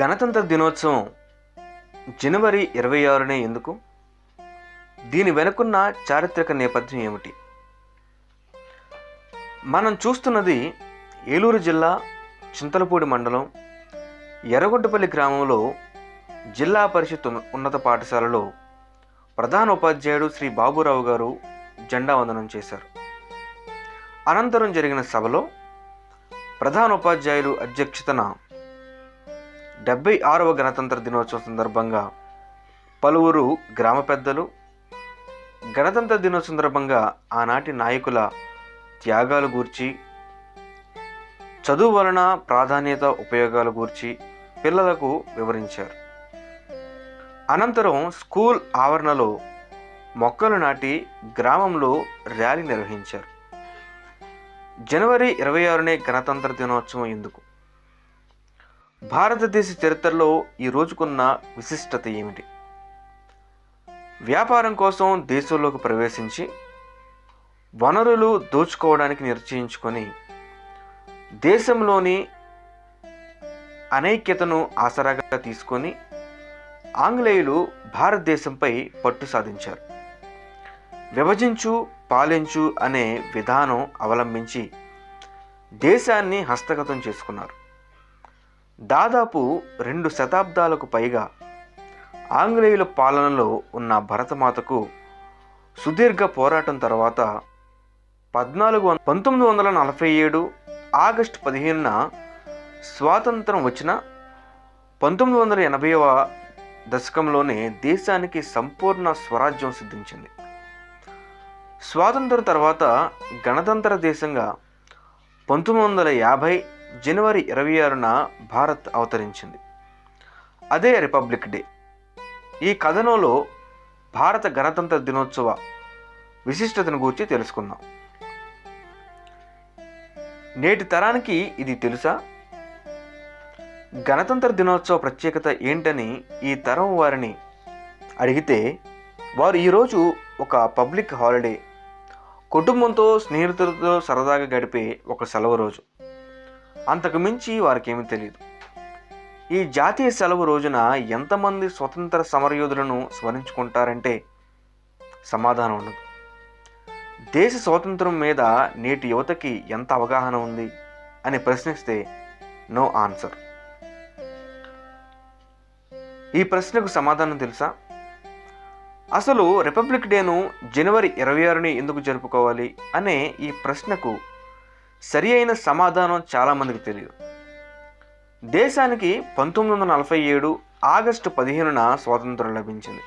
గణతంత్ర దినోత్సవం జనవరి ఇరవై ఆరునే ఎందుకు? దీని వెనుకున్న చారిత్రక నేపథ్యం ఏమిటి? మనం చూస్తున్నది ఏలూరు జిల్లా చింతలపూడి మండలం ఎర్రగొడ్డపల్లి గ్రామంలో జిల్లా పరిషత్ ఉన్నత పాఠశాలలో ప్రధాన ఉపాధ్యాయుడు శ్రీ బాబురావు గారు జెండా వందనం చేశారు. అనంతరం జరిగిన సభలో ప్రధాన ఉపాధ్యాయులు అధ్యక్షతన డెబ్బై ఆరవ గణతంత్ర దినోత్సవం సందర్భంగా పలువురు గ్రామ పెద్దలు గణతంత్ర దినోత్సవం సందర్భంగా ఆనాటి నాయకుల త్యాగాలు గూర్చి చదువు వలన ప్రాధాన్యత ఉపయోగాల గూర్చి పిల్లలకు వివరించారు. అనంతరం స్కూల్ ఆవరణలో మొక్కలు నాటి గ్రామంలో ర్యాలీ నిర్వహించారు. జనవరి ఇరవై ఆరునే గణతంత్ర దినోత్సవం ఎందుకు? భారతదేశ చరిత్రలో ఈ రోజుకున్న విశిష్టత ఏమిటి? వ్యాపారం కోసం దేశంలోకి ప్రవేశించి వనరులు దోచుకోవడానికి నిర్చయించుకొని దేశంలోని అనైక్యతను ఆసరాగా తీసుకొని ఆంగ్లేయులు భారతదేశంపై పట్టు సాధించారు. విభజించు పాలించు అనే విధానం అవలంబించి దేశాన్ని హస్తగతం చేసుకున్నారు. దాదాపు రెండు శతాబ్దాలకు పైగా ఆంగ్లేయుల పాలనలో ఉన్న భరతమాతకు సుదీర్ఘ పోరాటం తర్వాత పద్నాలుగు పంతొమ్మిది వందల నలభై ఏడు ఆగస్టు పదిహేనున స్వాతంత్రం వచ్చిన పంతొమ్మిది వందల ఎనభైవ దశకంలోనే దేశానికి సంపూర్ణ స్వరాజ్యం సిద్ధించింది. స్వాతంత్రం తర్వాత గణతంత్ర దేశంగా పంతొమ్మిది వందల యాభై జనవరి ఇరవై ఆరున భారత్ అవతరించింది. అదే రిపబ్లిక్ డే. ఈ కథనంలో భారత గణతంత్ర దినోత్సవ విశిష్టతను గురించి తెలుసుకుందాం. నేటి తరానికి ఇది తెలుసా? గణతంత్ర దినోత్సవ ప్రత్యేకత ఏంటని ఈ తరం వారిని అడిగితే వారు ఈరోజు ఒక పబ్లిక్ హాలిడే కుటుంబంతో స్నేహితులతో సరదాగా గడిపే ఒక సెలవు రోజు. అంతకు మించి వారికేమీ తెలియదు ఈ జాతీయ సెలవు రోజున ఎంతమంది స్వతంత్ర సమరయోధులను స్మరించుకుంటారంటే సమాధానం ఉండదు. దేశ స్వాతంత్రం మీద నేటి యువతకి ఎంత అవగాహన ఉంది అని ప్రశ్నిస్తే నో ఆన్సర్. ఈ ప్రశ్నకు సమాధానం తెలుసా? అసలు రిపబ్లిక్ డేను జనవరి ఇరవై ఆరుని ఎందుకు జరుపుకోవాలి అనే ఈ ప్రశ్నకు సరి అయిన సమాధానం చాలామందికి తెలియదు. దేశానికి పంతొమ్మిది వందల నలభై ఏడు ఆగస్టు పదిహేనున స్వాతంత్రం లభించింది.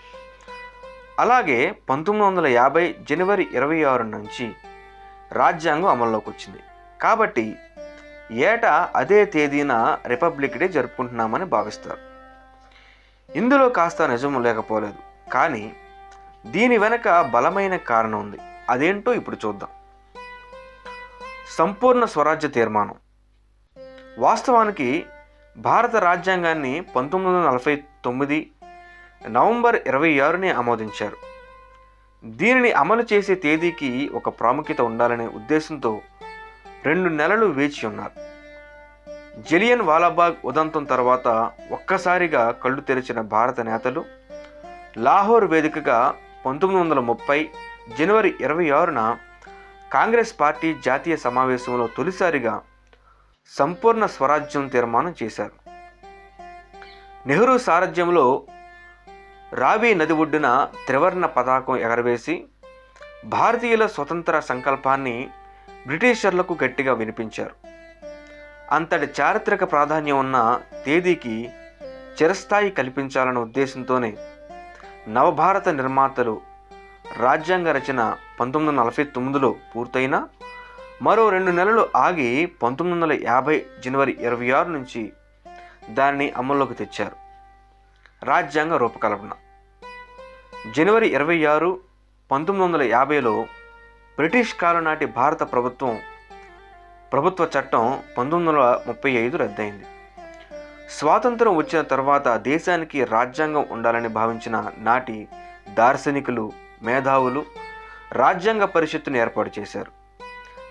అలాగే పంతొమ్మిది వందల యాభై జనవరి ఇరవై ఆరు నుంచి రాజ్యాంగం అమల్లోకి వచ్చింది కాబట్టి ఏటా అదే తేదీన రిపబ్లిక్ డే జరుపుకుంటున్నామని భావిస్తారు. ఇందులో కాస్త నిజం లేకపోలేదు. కానీ దీని వెనక బలమైన కారణం ఉంది. అదేంటో ఇప్పుడు చూద్దాం. సంపూర్ణ స్వరాజ్య తీర్మానం. వాస్తవానికి భారత రాజ్యాంగాన్ని పంతొమ్మిది వందల నలభై తొమ్మిది నవంబర్ ఇరవై ఆరుని ఆమోదించారు. దీనిని అమలు చేసే తేదీకి ఒక ప్రాముఖ్యత ఉండాలనే ఉద్దేశంతో రెండు నెలలు వేచి ఉన్నారు. జలియన్ వాలాబాగ్ ఉదంతం తర్వాత ఒక్కసారిగా కళ్ళు తెరిచిన భారత నేతలు లాహోర్ వేదికగా పంతొమ్మిది వందల ముప్పై జనవరి ఇరవై ఆరున కాంగ్రెస్ పార్టీ జాతీయ సమావేశంలో తొలిసారిగా సంపూర్ణ స్వరాజ్యం తీర్మానం చేశారు. నెహ్రూ సారథ్యంలో రావి నది ఒడ్డున త్రివర్ణ పతాకం ఎగరవేసి భారతీయుల స్వతంత్ర సంకల్పాన్ని బ్రిటిషర్లకు గట్టిగా వినిపించారు. అంతటి చారిత్రక ప్రాధాన్యం ఉన్న తేదీకి చిరస్థాయి కల్పించాలన్న ఉద్దేశంతోనే నవభారత నిర్మాతలు రాజ్యాంగ రచన పంతొమ్మిది వందల నలభై తొమ్మిదిలో పూర్తయినా మరో రెండు నెలలు ఆగి పంతొమ్మిది వందల యాభై జనవరి ఇరవై ఆరు నుంచి దానిని అమల్లోకి తెచ్చారు. రాజ్యాంగ రూపకల్పన. జనవరి ఇరవై ఆరు పంతొమ్మిది వందల యాభైలో బ్రిటిష్ కాలం నాటి భారత ప్రభుత్వం ప్రభుత్వ చట్టం పంతొమ్మిది వందల ముప్పై ఐదు రద్దయింది. స్వాతంత్రం వచ్చిన తర్వాత దేశానికి రాజ్యాంగం ఉండాలని భావించిన నాటి దార్శనికులు మేధావులు రాజ్యాంగ పరిషత్తును ఏర్పాటు చేశారు.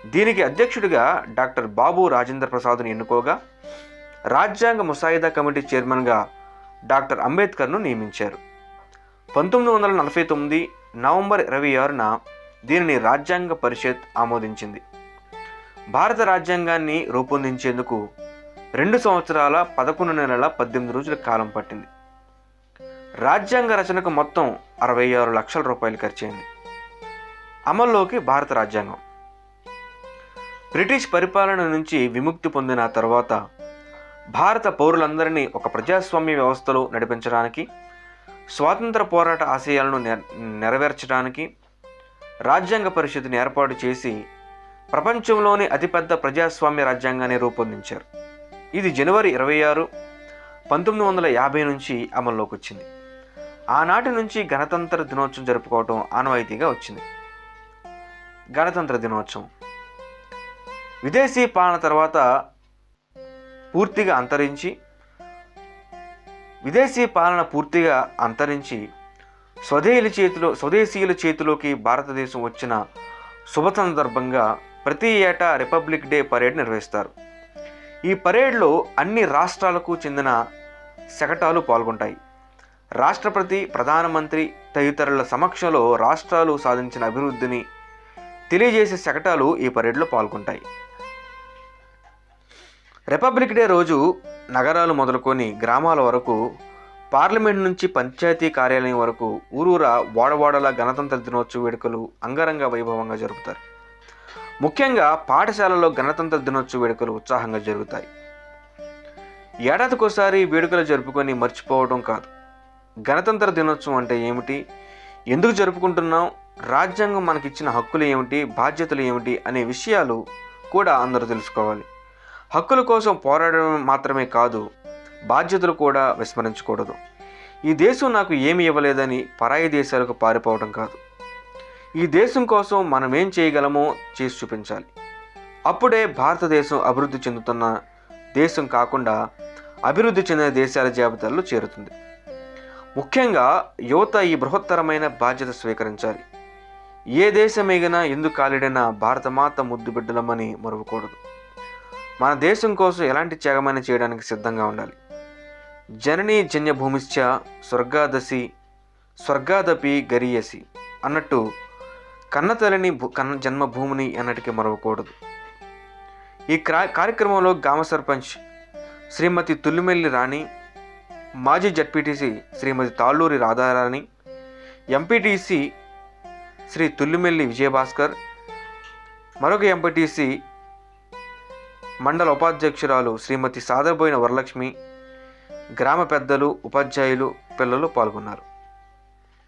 దీనికి అధ్యక్షుడిగా డాక్టర్ బాబు రాజేంద్ర ప్రసాద్ను ఎన్నుకోగా రాజ్యాంగ ముసాయిదా కమిటీ చైర్మన్గా డాక్టర్ అంబేద్కర్ను నియమించారు. పంతొమ్మిది వందల నలభై తొమ్మిది నవంబర్ ఇరవై ఆరున దీనిని రాజ్యాంగ పరిషత్ ఆమోదించింది. భారత రాజ్యాంగాన్ని రూపొందించేందుకు రెండు సంవత్సరాల పదకొండు నెలల పద్దెనిమిది రోజుల కాలం పట్టింది. రాజ్యాంగ రచనకు మొత్తం అరవై ఆరు లక్షల రూపాయలు ఖర్చయింది. అమల్లోకి భారత రాజ్యాంగం. బ్రిటిష్ పరిపాలన నుంచి విముక్తి పొందిన తర్వాత భారత పౌరులందరినీ ఒక ప్రజాస్వామ్య వ్యవస్థలో నడిపించడానికి స్వాతంత్ర పోరాట ఆశయాలను నెరవేర్చడానికి రాజ్యాంగ పరిషత్ని ఏర్పాటు చేసి ప్రపంచంలోని అతిపెద్ద ప్రజాస్వామ్య రాజ్యాంగాన్ని రూపొందించారు. ఇది జనవరి ఇరవై ఆరు పంతొమ్మిది వందల యాభై నుంచి అమల్లోకి వచ్చింది ఆనాటి నుంచి గణతంత్ర దినోత్సవం జరుపుకోవటం ఆనవాయితీగా వచ్చింది. గణతంత్ర దినోత్సవం. విదేశీ పాలన తర్వాత పూర్తిగా అంతరించి విదేశీ పాలన పూర్తిగా అంతరించి స్వదేశీయుల చేతిలో స్వదేశీయుల చేతిలోకి భారతదేశం వచ్చిన శుభ సందర్భంగా ప్రతి ఏటా రిపబ్లిక్ డే పరేడ్ నిర్వహిస్తారు. ఈ పరేడ్లో అన్ని రాష్ట్రాలకు చెందిన శకటాలు పాల్గొంటాయి. రాష్ట్రపతి ప్రధానమంత్రి తదితరుల సమక్షంలో రాష్ట్రాలు సాధించిన అభివృద్ధిని తెలియజేసే శకటాలు ఈ పరేడ్లో పాల్గొంటాయి. రిపబ్లిక్ డే రోజు నగరాలు మొదలుకొని గ్రామాల వరకు పార్లమెంట్ నుంచి పంచాయతీ కార్యాలయం వరకు ఊరూరా వాడవాడల గణతంత్ర దినోత్సవ వేడుకలు అంగరంగ వైభవంగా జరుపుతారు. ముఖ్యంగా పాఠశాలలో గణతంత్ర దినోత్సవ వేడుకలు ఉత్సాహంగా జరుగుతాయి. ఏడాదికోసారి వేడుకలు జరుపుకొని మర్చిపోవడం కాదు. గణతంత్ర దినోత్సవం అంటే ఏమిటి? ఎందుకు జరుపుకుంటున్నాం? రాజ్యాంగం మనకిచ్చిన హక్కులు ఏమిటి? బాధ్యతలు ఏమిటి? అనే విషయాలు కూడా అందరూ తెలుసుకోవాలి. హక్కుల కోసం పోరాడడం మాత్రమే కాదు బాధ్యతలు కూడా విస్మరించకూడదు. ఈ దేశం నాకు ఏమి ఇవ్వలేదని పరాయి దేశాలకు పారిపోవడం కాదు. ఈ దేశం కోసం మనం ఏం చేయగలమో చేసి చూపించాలి. అప్పుడే భారతదేశం అభివృద్ధి చెందుతున్న దేశం కాకుండా అభివృద్ధి చెందిన దేశాల జాబితాలో చేరుతుంది. ముఖ్యంగా యువత ఈ బృహత్తరమైన బాధ్యత స్వీకరించాలి. ఏ దేశమేగినా ఎందుకు కాలిడైనా భారతమాత ముద్దు బిడ్డలమని మరువకూడదు. మన దేశం కోసం ఎలాంటి త్యాగమైన చేయడానికి సిద్ధంగా ఉండాలి. జననీ జన్యభూమిశ్చ స్వర్గాదశి స్వర్గాదపి గరియసి అన్నట్టు కన్నతల్లిని కన్న జన్మభూమిని అన్నటికీ మరవకూడదు. ఈ క్రా కార్యక్రమంలో గ్రామ సర్పంచ్ శ్రీమతి తుల్లిమెల్లి రాణి మాజీ జడ్పీటీసీ శ్రీమతి తాళ్ళూరి రాధారాణి ఎంపీటీసీ శ్రీ తుల్లిమెల్లి విజయభాస్కర్ మరొక ఎంపీటీసీ మండల ఉపాధ్యక్షురాలు శ్రీమతి సాదరబోయిన వరలక్ష్మి గ్రామ పెద్దలు ఉపాధ్యాయులు పిల్లలు పాల్గొన్నారు.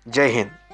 జై హింద్.